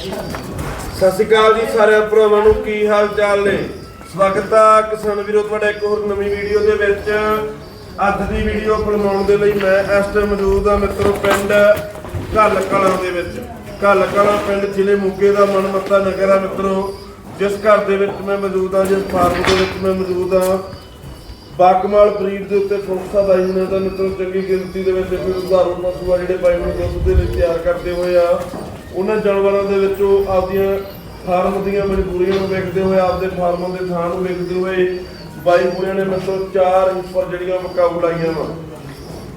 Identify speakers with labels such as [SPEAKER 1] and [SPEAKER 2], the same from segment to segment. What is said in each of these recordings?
[SPEAKER 1] ਸਤਿ ਸ਼੍ਰੀ ਅਕਾਲ ਜੀ ਸਾਰੇ ਭਰਾਵਾਂ ਨੂੰ, ਕੀ ਹਾਲ ਚਾਲ ਨੇ? ਸਵਾਗਤ ਆ ਕਿਸਾਨ ਵੀਰੋ, ਤੁਹਾਡਾ ਇੱਕ ਹੋਰ ਨਵੀਂ ਵੀਡੀਓ ਦੇ ਵਿੱਚ। ਅੱਜ ਦੀ ਵੀਡੀਓ ਬਣਾਉਣ ਦੇ ਲਈ ਮੈਂ ਇਸ ਟਾਈਮ ਮੌਜੂਦ ਹਾਂ ਮਿੱਤਰੋ, ਪਿੰਡ ਘੱਲ ਕਲਾਂ ਦੇ ਵਿੱਚ। ਘੱਲ ਕਲਾਂ ਪਿੰਡ ਜ਼ਿਲ੍ਹੇ ਮੋਗੇ ਦਾ ਮਨਮੱਤਾ ਨਗਰ ਆ ਮਿੱਤਰੋ। ਜਿਸ ਘਰ ਦੇ ਵਿੱਚ ਮੈਂ ਮੌਜੂਦ ਹਾਂ, ਜਿਸ ਫਾਰਮ ਦੇ ਵਿੱਚ ਮੈਂ ਮੌਜੂਦ ਹਾਂ। ਬਾਗਮਾਲ ਬਰੀਡ ਦੇ ਉੱਤੇ ਫੋਕਸਾ ਬਾਈ ਨੇ ਤਾਂ ਮਿੱਤਰੋ, ਚੰਗੀ ਗਿਣਤੀ ਦੇ ਵਿੱਚ ਫਿਰ ਉਦਾਹਰਣ ਪਸ਼ੂ ਆ ਜਿਹੜੇ ਬਾਈ ਨੂੰ ਦੁੱਧ ਦੇ ਲਈ ਤਿਆਰ ਕਰਦੇ ਹੋਏ ਆ। ਉਹਨਾਂ ਜਾਨਵਰਾਂ ਦੇ ਵਿੱਚੋਂ ਆਪਦੀਆਂ ਫਾਰਮ ਦੀਆਂ ਮਜਬੂਰੀਆਂ ਨੂੰ ਵੇਖਦੇ ਹੋਏ, ਆਪਦੇ ਫਾਰਮਾਂ ਦੇ ਥਾਂ ਨੂੰ ਵੇਖਦੇ ਹੋਏ ਬਾਈ ਪੂਰਿਆਂ ਨੇ ਮਿੱਤਰੋ ਚਾਰ ਉੱਪਰ ਜਿਹੜੀਆਂ ਮਕਾਊ ਲਾਈਆਂ ਵਾ।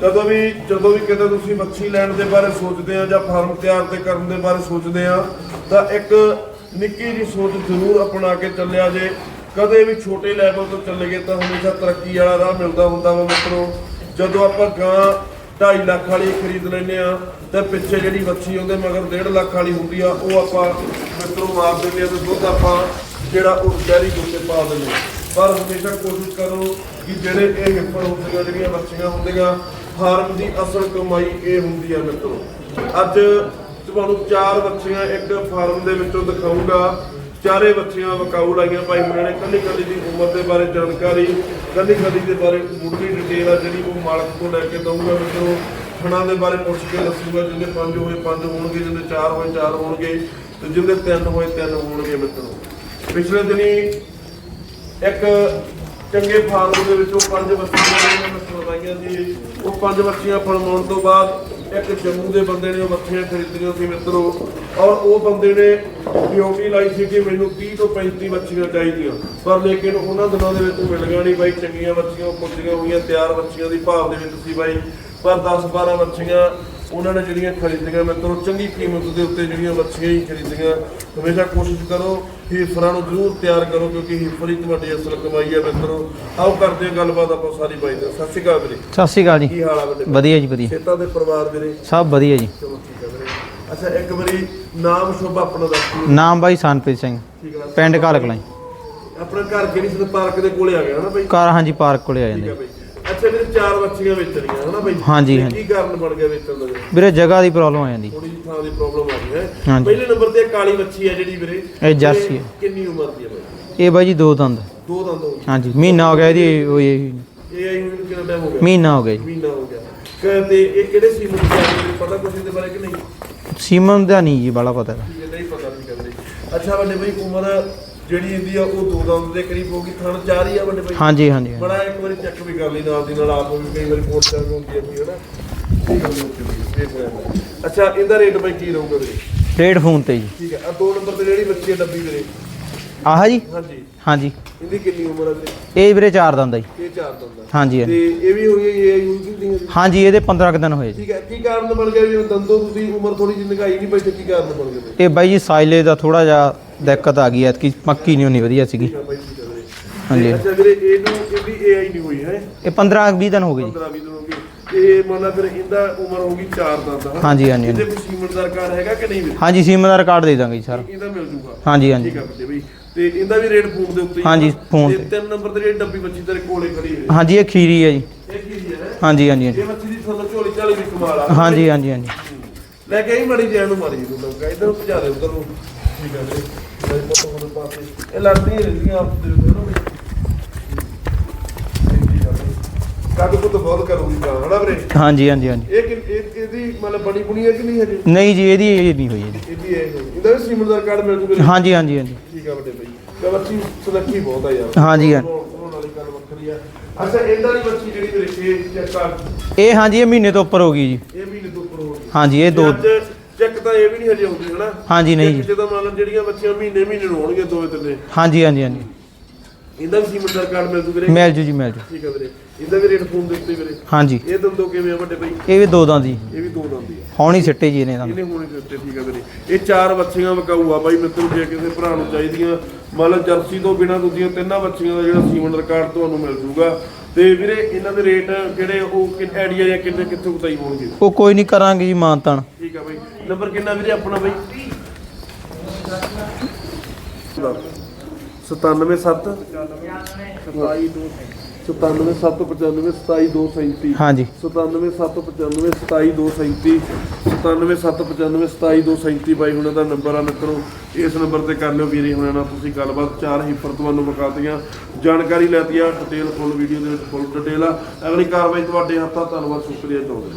[SPEAKER 1] ਜਦੋਂ ਵੀ ਜਦੋਂ ਵੀ ਕਿਤੇ ਤੁਸੀਂ ਮੱਛੀ ਲੈਣ ਦੇ ਬਾਰੇ ਸੋਚਦੇ ਆ ਜਾਂ ਫਾਰਮ ਤਿਆਰ ਤੇ ਕਰਨ ਦੇ ਬਾਰੇ ਸੋਚਦੇ ਆ, ਤਾਂ ਇੱਕ ਨਿੱਕੀ ਜੀ ਸੋਚ ਜ਼ਰੂਰ ਅਪਣਾ ਕੇ ਚੱਲਿਆ ਜੇ। ਕਦੇ ਵੀ ਛੋਟੇ ਲੈਵਲ ਤੋਂ ਚੱਲੇ ਗਏ ਤਾਂ ਹਮੇਸ਼ਾ ਤਰੱਕੀ ਵਾਲਾ ਰਾਹ ਮਿਲਦਾ ਹੁੰਦਾ ਵਾ ਮਿੱਤਰੋ। ਜਦੋਂ ਆਪਾਂ ਗਾਂ 2.5 ਲੱਖ ਵਾਲੀ ਖਰੀਦ ਲੈਨੇ ਆ ਤੇ ਪਿੱਛੇ ਜਿਹੜੀ ਮੱਛੀ ਉਹਦੇ ਮਗਰ 1.5 ਲੱਖ ਵਾਲੀ ਹੁੰਦੀ ਆ, ਉਹ ਆਪਾਂ ਮਿੱਤਰੋਂ ਮਾਰ ਦਿੰਦੇ ਆ ਤੇ ਦੁੱਧ ਆਪਾਂ ਜਿਹੜਾ ਉਹ ਡੈਰੀ ਦੇ ਉੱਤੇ ਪਾ ਦਿੰਦੇ ਆ ਪਰ ਹਮੇਸ਼ਾ ਕੋਸ਼ਿਸ਼ ਕਰੋ ਕਿ ਜਿਹੜੇ ਇਹ ਹਿੱਪਰ ਹੁੰਦੀਆਂ, ਜਿਹੜੀਆਂ ਮੱਛੀਆਂ ਹੁੰਦੀਆਂ, ਫਾਰਮ ਦੀ ਅਸਲ ਕਮਾਈ ਇਹ ਹੁੰਦੀ ਆ ਮਿੱਤਰੋ। ਅੱਜ ਤੁਹਾਨੂੰ ਚਾਰ ਬੱਚੀਆਂ ਇੱਕ ਫਾਰਮ ਦੇ ਵਿੱਚੋਂ ਦਿਖਾਉਂਗਾ ਚਾਰੇ ਬੱਚੀਆਂ ਵਕਾਊ ਲਾਈਆਂ ਭਾਈ ਉਹਨਾਂ ਨੇ ਕੱਲੀ ਕੱਲੀ ਦੀ ਉਮਰ ਦੇ ਬਾਰੇ ਜਾਣਕਾਰੀ, ਕੱਲੀ ਕੱਲੀ ਦੇ ਬਾਰੇ ਮੁੱਢਲੀ ਡਿਟੇਲ ਆ ਜਿਹੜੀ ਉਹ ਮਾਲਕ ਤੋਂ ਲੈ ਕੇ ਦਊਗਾ ਮਿੱਤਰੋ ਥਣਾ ਦੇ ਬਾਰੇ ਪੁੱਛ ਕੇ ਦੱਸੂਗਾ ਜਿਹਦੇ ਪੰਜ ਹੋਏ ਪੰਜ ਹੋਣਗੇ ਜਿਹਦੇ ਚਾਰ ਹੋਏ ਚਾਰ ਹੋਣਗੇ, ਤੇ ਜਿਹਦੇ ਤਿੰਨ ਹੋਏ ਤਿੰਨ ਹੋਣਗੇ ਮਿੱਤਰੋ। ਪਿਛਲੇ ਦਿਨੀ ਇੱਕ ਚੰਗੇ ਫਾਰਮ ਦੇ ਵਿੱਚੋਂ ਪੰਜ ਬੱਚੀਆਂ ਨੇ ਮੈਂ ਲਗਾਈਆਂ ਸੀ ਉਹ ਪੰਜ ਬੱਚੀਆਂ ਫਰਮਾਉਣ ਤੋਂ ਬਾਅਦ ਇੱਕ ਜੰਮੂ ਦੇ ਬੰਦੇ ਨੇ ਉਹ ਬੱਚੀਆਂ ਖਰੀਦੀਆਂ ਸੀ ਮਿੱਤਰੋ, ਔਰ ਉਹ ਬੰਦੇ ਨੇ ਡਿਊਟੀ ਲਾਈ ਸੀ ਕਿ ਮੈਨੂੰ 30 ਤੋਂ 35 ਮੱਛੀਆਂ ਚਾਹੀਦੀਆਂ। ਪਰ ਲੇਕਿਨ ਉਹਨਾਂ ਦਿਨਾਂ ਦੇ ਵਿੱਚ ਮਿਲ ਗਿਆ ਨਹੀਂ ਬਾਈ, ਚੰਗੀਆਂ ਬੱਚੀਆਂ ਪੁੱਜੀਆਂ ਹੋਈਆਂ, ਤਿਆਰ ਮੱਛੀਆਂ ਦੀ ਭਾਵ ਦੇ ਵਿੱਚ ਸੀ ਬਾਈ। ਪਰ 10 12 ਮੱਛੀਆਂ ਉਹਨਾਂ ਨੇ ਜਿਹੜੀਆਂ ਖਰੀਦੀਆਂ ਮਿੱਤਰੋ ਚੰਗੀ ਕੀਮਤ ਦੇ ਉੱਤੇ ਜਿਹੜੀਆਂ ਬੱਚੀਆਂ ਹੀ ਖਰੀਦੀਆਂ ਹਮੇਸ਼ਾ ਕੋਸ਼ਿਸ਼ ਕਰੋ ਹੀਫਰਾਂ ਨੂੰ ਜ਼ਰੂਰ ਤਿਆਰ ਕਰੋ ਕਿਉਂਕਿ ਹੀਫਰ ਹੀ ਤੁਹਾਡੀ ਅਸਲ ਕਮਾਈ ਹੈ ਮਿੱਤਰੋ। ਆਓ ਕਰਦੇ ਹਾਂ ਗੱਲਬਾਤ ਆਪਾਂ ਸਾਰੀ ਬਾਈ ਦਾ ਸਤਿ ਸ਼੍ਰੀ ਅਕਾਲ ਵੀਰੇ।
[SPEAKER 2] ਸਤਿ ਸ਼੍ਰੀ ਅਕਾਲ ਜੀ।
[SPEAKER 1] ਕੀ ਹਾਲ ਆ ਵੱਡੇ
[SPEAKER 2] ਵਧੀਆ ਜੀ ਵਧੀਆ।
[SPEAKER 1] ਖੇਤਾਂ ਦੇ ਪਰਿਵਾਰ ਵੀਰੇ?
[SPEAKER 2] ਸਭ ਵਧੀਆ ਜੀ।
[SPEAKER 1] ਚਲੋ ਠੀਕ ਹੈ ਵੀਰੇ। ਅੱਛਾ ਇੱਕ ਵਾਰੀ ਨਾਮ ਸ਼ੁਭ ਆਪਣਾ ਦੱਸ ਦਿਓ।
[SPEAKER 2] ਨਾਮ ਬਾਈ ਸਨਪ੍ਰੀਤ ਸਿੰਘ।
[SPEAKER 1] ਠੀਕ
[SPEAKER 2] ਪਿੰਡ ਘਾਲ ਕਲਾਂ
[SPEAKER 1] ਆਪਣਾ ਘਰ ਕਿਹੜੀ ਸਦ ਪਾਰਕ ਦੇ ਕੋਲੇ ਆ ਗਿਆ ਹਨਾ ਬਾਈ?
[SPEAKER 2] ਕਾਰ ਹਾਂਜੀ ਪਾਰਕ ਕੋਲੇ ਆ
[SPEAKER 1] ਠੀਕ ਹੈ
[SPEAKER 2] ਜਾਂਦੇ
[SPEAKER 1] ਬਾਈ ਅੱਛਾ ਵੀਰੇ ਚਾਰ ਬੱਚੀਆਂ ਵੇਚਣੀਆਂ ਹਨਾ ਬਾਈ?
[SPEAKER 2] ਹਾਂਜੀ,
[SPEAKER 1] ਤੇ
[SPEAKER 2] ਹਾਂਜੀ।
[SPEAKER 1] ਕੀ ਕਾਰਨ ਬਣ ਗਿਆ ਵੇਚਣ ਦਾ? ਵੀਰੇ?
[SPEAKER 2] ਜਗ੍ਹਾ ਦੀ ਪ੍ਰੋਬਲਮ ਆ ਜਾਂਦੀ।
[SPEAKER 1] ਥੋੜੀ ਜਿਹੀ ਥਾਂ ਦੀ ਪ੍ਰੋਬਲਮ ਆ ਗਈ ਹੈ?
[SPEAKER 2] ਹਾਂਜੀ।
[SPEAKER 1] ਪਹਿਲੇ ਨੰਬਰ ਤੇ ਇਹ ਕਾਲੀ ਬੱਚੀ ਹੈ ਜਿਹੜੀ ਵੀਰੇ
[SPEAKER 2] ਇਹ ਜਰਸੀ ਹੈ।
[SPEAKER 1] ਕਿੰਨੀ ਉਮਰ ਦੀ ਹੈ ਬਾਈ?
[SPEAKER 2] ਇਹ ਬਾਈ ਜੀ ਦੋ ਦੰਦ।
[SPEAKER 1] ਦੋ ਦੰਦ ਹੋ
[SPEAKER 2] ਹਾਂਜੀ ਮਹੀਨਾ ਹੋ ਗਿਆ ਇਹਦੀ ਉਹ ਇਹ।
[SPEAKER 1] ਇਹ ਆਈ ਨੂੰ ਕਿੰਨਾ ਟਾਈਮ ਹੋ ਗਿਆ?
[SPEAKER 2] ਮਹੀਨਾ ਹੋ ਗਿਆ ਜੀ।
[SPEAKER 1] ਮਹੀਨਾ ਹੋ ਗਿਆ। ਕ- ਤੇ ਇਹ ਕਿਹੜੇ ਸੀਮਨ ਦੀ ਆ ਗਈ ਪਤਾ ਕੁਝ ਇਹਦੇ ਬਾਰੇ ਕਿ ਨਹੀਂ?
[SPEAKER 2] ਸੀਮਨ ਦਾ ਨਹੀਂ ਜੀ ਬੜਾ ਪਤਾ ਹੈਗਾ।
[SPEAKER 1] ਠੀਕ ਹੈ ਨਹੀਂ ਪਤਾ ਨਹੀਂ ਕਰਦੇ ਅੱਛਾ ਵੱਡੇ ਬਾਈ ਉਮਰ ਜਿਹੜੀ ਇਹਦੀ ਆ ਉਹ ਦੋ ਦੰਦ ਦੇ ਕਰੀਬ ਹੋਗੀ ਥਣ ਚਾਰ ਹੀ ਆ ਵੱਡੇ ਬਾਈ
[SPEAKER 2] ਹਾਂਜੀ ਹਾਂਜੀ ਹਾਂਜੀ।
[SPEAKER 1] ਬੜਾ ਇੱਕ ਵਾਰੀ ਚੈੱਕ ਵੀ ਕਰ ਲਈ ਨਾਲ ਦੀ ਨਾਲ ਆਪ ਵੀ ਕਈ ਵਾਰੀ ਪੋਰਟ ਕਰ ਹੁੰਦੀ ਹੈ ਵੀ ਹਨਾ। ਠੀਕ ਹੈ okay ਹਾਂ। ਅੱਛਾ ਇਹਦਾ ਰੇਟ ਬਾਈ ਕੀ ਰਹੂਗਾ ਵੀਰੇ?
[SPEAKER 2] ਰੇਡ ਫੋਨ ਤੇ ਜੀ।
[SPEAKER 1] ਠੀਕ ਹੈ ਆ ਦੋ ਨੰਬਰ ਤੇ ਜਿਹੜੀ ਬੱਚੀ ਹੈ ਡੱਬੀ ਵੀਰੇ।
[SPEAKER 2] ਆਹ ਜੀ?
[SPEAKER 1] ਹਾਂਜੀ।
[SPEAKER 2] ਹਾਂਜੀ।
[SPEAKER 1] ਇਹਦੀ ਕਿੰਨੀ ਉਮਰ ਹੈ ਵੀਰੇ?
[SPEAKER 2] ਇਹ ਵੀਰੇ ਚਾਰ ਦੰਦ ਆ ਜੀ।
[SPEAKER 1] ਇਹ ਚਾਰ ਦੰਦ ਆ।
[SPEAKER 2] ਹਾਂਜੀ
[SPEAKER 1] ਤੇ
[SPEAKER 2] ਹਾਂਜੀ
[SPEAKER 1] ਇਹ ਵੀ ਹੋਈ ਹੈ ਇਹ ਯੂਜ਼ ਦੀਆਂ ਜੀ?
[SPEAKER 2] ਹਾਂਜੀ ਇਹਦੇ 15 ਕੁ ਦਿਨ ਹੋਏ ਜੀ।
[SPEAKER 1] ਠੀਕ ਹੈ ਕੀ ਕਾਰਨ ਬਣ ਗਿਆ ਵੀ ਦੰਦੋਂ ਤੁਸੀਂ ਉਮਰ ਥੋੜੀ ਜਿਹੀ ਨਿਗਾਈ ਨਹੀਂ ਤੇ ਕੀ ਕਾਰਨ ਬਣ ਗਿਆ ਬਾਈ?
[SPEAKER 2] ਇਹ ਬਾਈ ਜੀ ਸਾਈਲੇ ਦਾ ਥੋੜਾ ਜਿਹਾ ਦਿੱਕਤ ਆ ਗਈ ਐਤਕੀ ਮੱਕੀ ਨਹੀਂ ਹੋਣੀ ਵਧੀਆ ਸੀਗੀ।
[SPEAKER 1] ਹੈ ਹੈ
[SPEAKER 2] ਹਾਂਜੀ।
[SPEAKER 1] ਅੱਛਾ ਵੀਰੇ ਇਹਨੂੰ ਇਹਦੀ ਏਆਈ ਨਹੀਂ ਹੋਈ ਹੈ?
[SPEAKER 2] ਇਹ 15 20 ਦਿਨ ਹੋ ਗਏ ਜੀ।
[SPEAKER 1] 15 20 ਦਿਨ ਹੋ ਗਏ। ਤੇ ਮੰਨ ਫਿਰ ਇਹਦਾ ਉਮਰ ਹੋਊਗੀ 4 ਦਾ ਦਾ
[SPEAKER 2] ਹਾਂਜੀ, ਹਾਂਜੀ,
[SPEAKER 1] ਇਹਦੇ ਕੋਈ ਸੀਮਨ ਦਾ ਰਿਕਾਰਡ ਹੈਗਾ ਕਿ ਨਹੀਂ ਵੀਰੇ?
[SPEAKER 2] ਹਾਂਜੀ ਸੀਮਨ ਦਾ ਰਿਕਾਰਡ ਦੇ ਦਾਂਗੇ ਜੀ ਸਰ।
[SPEAKER 1] ਇਹਦਾ ਮਿਲ ਜੂਗਾ।
[SPEAKER 2] ਹਾਂਜੀ ਹਾਂਜੀ।
[SPEAKER 1] ਠੀਕ ਹੈ ਬੱਚੇ ਬਈ। ਤੇ ਇਹਦਾ ਵੀ ਰੇਟ ਫੋਨ ਦੇ ਉੱਤੇ ਹੀ
[SPEAKER 2] ਹਾਂਜੀ,
[SPEAKER 1] ਹੈ।
[SPEAKER 2] ਫੋਨ
[SPEAKER 1] ਤੇ। ਤਿੰਨ ਨੰਬਰ ਤੇ ਜਿਹੜੀ ਡੱਬੀ ਬੱਚੀ ਤੇਰੇ ਕੋਲੇ ਖੜੀ ਹੈ।
[SPEAKER 2] ਹਾਂਜੀ ਇਹ ਖੀਰੀ ਹੈ ਜੀ।
[SPEAKER 1] ਇਹ ਕੀ ਹੈ
[SPEAKER 2] ਹਾਂਜੀ ਹਾਂਜੀ ਹਾਂਜੀ।
[SPEAKER 1] ਇਹ ਬੱਚੀ ਦੀ ਤੁਹਾਨੂੰ ਝੋਲੀ ਝਾਲੀ ਵੀ ਕਮਾਲ ਆ।
[SPEAKER 2] ਹਾਂਜੀ ਹਾਂਜੀ ਹਾਂਜੀ।
[SPEAKER 1] ਲੈ ਕੇ ਆਈ ਮੜੀ ਜੈਨ ਨੂੰ ਮਾਰੀ ਤੂੰ ਲੋਕਾਂ ਇਧਰ ਭਜਾ ਦੇ ਉਧਰ ਨੂੰ। ਠੀਕ ਹੈ ਵੀਰੇ ਇਹ ਲੜਦੀਆਂ ਹੀ ਰਹਿੰਦੀਆਂ ਆਪਸ ਦੇ ਵਿੱਚ ਨਾ ਕਾਦੂ ਕੋ ਬਹੁਤ ਕਰੂਗੀ ਗਾਂ ਹਨਾ ਵੀਰੇ?
[SPEAKER 2] ਹਾਂਜੀ ਹਾਂਜੀ ਹਾਂਜੀ।
[SPEAKER 1] ਇਹ ਕਿ ਇਹ- ਇਹਦੀ ਮਤਲਬ ਬਣੀ ਬੁਣੀ ਹੈ ਕਿ ਨਹੀਂ ਹਜੇ?
[SPEAKER 2] ਨਹੀਂ ਜੀ ਇਹਦੀ ਇਹ ਨਹੀਂ ਹੋਈ ਜੀ।
[SPEAKER 1] ਇਹਦੀ ਇਹ ਇਹਦਾ ਵੀ ਸੀਮਨ ਦਾ ਕਾਰਡ ਮਿਲ ਜੂਗਾ
[SPEAKER 2] ਹਾਂਜੀ ਹਾਂਜੀ ਹਾਂਜੀ।
[SPEAKER 1] ਠੀਕ ਆ ਵੱਡੇ ਭਾਈ। ਤੇ ਬੱਚੀ ਸੁਨੱਖੀ ਬਹੁਤ ਆ ਯਾਰ।
[SPEAKER 2] ਹਾਂਜੀ, ਹਾਂਜੀ।
[SPEAKER 1] ਉਹਨਾਂ ਵਾਲੀ ਗੱਲ ਵੱਖਰੀ ਆ। ਅੱਛਾ ਇਹਨਾਂ ਦੀ ਬੱਚੀ ਜਿਹੜੀ ਮੇਰੇ ਛੇ ਚੈੱਕ ਕਰ
[SPEAKER 2] ਇਹ ਹਾਂਜੀ ਇਹ ਮਹੀਨੇ ਤੋਂ ਉੱਪਰ ਹੋ ਗਈ ਜੀ।
[SPEAKER 1] ਇਹ ਮਹੀਨੇ ਤੋਂ ਉੱਪਰ ਹੋ ਗਈ।
[SPEAKER 2] ਹਾਂਜੀ ਇਹ ਦੋ
[SPEAKER 1] ਤਾਂ ਇਹ ਵੀ ਨਹੀਂ ਹਜੇ ਆਉਂਦੀ ਹਨਾ?
[SPEAKER 2] ਹਾਂਜੀ, ਨਹੀਂ ਜੀ।
[SPEAKER 1] ਜਦੋਂ ਮੰਨ ਲਓ ਜਿਹੜੀਆਂ ਬੱਚੀਆਂ ਮਹੀਨੇ ਮਹੀਨੇ ਨੂੰ ਹੋਣਗੇ ਦੋਵੇਂ ਤਿੰਨੇ।
[SPEAKER 2] ਹਾਂਜੀ ਹਾਂਜੀ ਹਾਂਜੀ।
[SPEAKER 1] ਇਹਦਾ ਵੀ ਸੀਮਨ ਦਾ ਕਾਰਡ ਮਿਲ ਜੂ ਵੀਰੇ?
[SPEAKER 2] ਮਿਲ ਜੂ ਜੀ ਮਿਲ ਜੂ।
[SPEAKER 1] ਠੀਕ ਆ ਵੀਰੇ। ਇਹਦਾ ਵੀ ਰੇਟ ਫੋਨ ਦੇ ਉੱਤੇ ਵੀਰੇ।
[SPEAKER 2] ਹਾਂਜੀ।
[SPEAKER 1] ਇਹ ਦੰਦੋ ਕਿਵੇਂ ਆ ਵੱਡੇ ਭਾਈ
[SPEAKER 2] ਇਹ ਵੀ ਦੋ ਦੰਦ ਜੀ।
[SPEAKER 1] ਇਹ ਵੀ ਦੋ ਦੰਦੀ ਆ।
[SPEAKER 2] ਹੁਣ ਹੀ ਸਿੱਟੇ ਜੀ ਇਹਨੇ ਦੰਦ
[SPEAKER 1] ਇਹਨੇ ਹੋਣੇ ਦੇ ਉੱਤੇ ਠੀਕ ਆ ਵੀਰੇ। ਇਹ ਚਾਰ ਬੱਚੀਆਂ ਵਕਾਊ ਆ ਬਾਈ ਮਿੱਤਰ ਜੇ ਕਿਸੇ ਭਰਾ ਨੂੰ ਚਾਹੀਦੀਆਂ। ਮੰਨ ਲਓ ਜਰਸੀ ਤੋਂ ਬਿਨਾਂ ਦੂਜੀਆਂ ਤਿੰਨਾਂ ਬੱਚੀਆਂ ਦਾ ਜਿਹੜਾ ਸੀਮਨ ਰਿਕਾਰਡ ਤੁਹਾਨੂੰ ਮਿਲ ਜੂਗਾ। ਤੇ ਵੀਰੇ ਇਹਨਾਂ ਦੇ ਰੇਟ ਕਿਹੜੇ ਉਹ ਕਿ ਆਈਡੀਆ ਜਾਂ ਕਿੰਨੇ ਕਿੱਥੋਂ ਤਾਈ ਹੋਣਗੇ?
[SPEAKER 2] ਉਹ ਕੋਈ ਨਹੀਂ ਕਰਾਂਗੇ ਜੀ ਮਾਨਤਾਨ।
[SPEAKER 1] ਠੀਕ ਆ ਬਾਈ। ਨੰਬਰ ਕਿੰਨਾ ਵੀਰੇ ਆਪਣਾ ਬਾਈ? 977 972 97795
[SPEAKER 2] ਹਾਂਜੀ।
[SPEAKER 1] 97795 97795 ਬਾਈ ਹੁਣਾਂ ਦਾ ਨੰਬਰ ਆ ਮਿੱਤਰੋ ਇਸ ਨੰਬਰ ਤੇ ਕਰ ਲਿਓ ਵੀਰੇ ਹੁਣਾਂ ਨਾਲ ਤੁਸੀਂ ਗੱਲਬਾਤ। ਚਾਰ ਹੀਫਰ ਤੁਹਾਨੂੰ ਵਿਖਾਤੀਆਂ ਜਾਣਕਾਰੀ ਲੈਤੀ ਆ ਡਿਟੇਲ ਫੁੱਲ ਵੀਡੀਓ ਦੇ ਵਿੱਚ ਫੁੱਲ ਡਿਟੇਲ ਆ। ਅਗਲੀ ਕਾਰਵਾਈ ਤੁਹਾਡੇ ਹੱਥਾਂ ਧੰਨਵਾਦ ਸ਼ੁਕਰੀਆ ਚਾਹੁੰਦੇ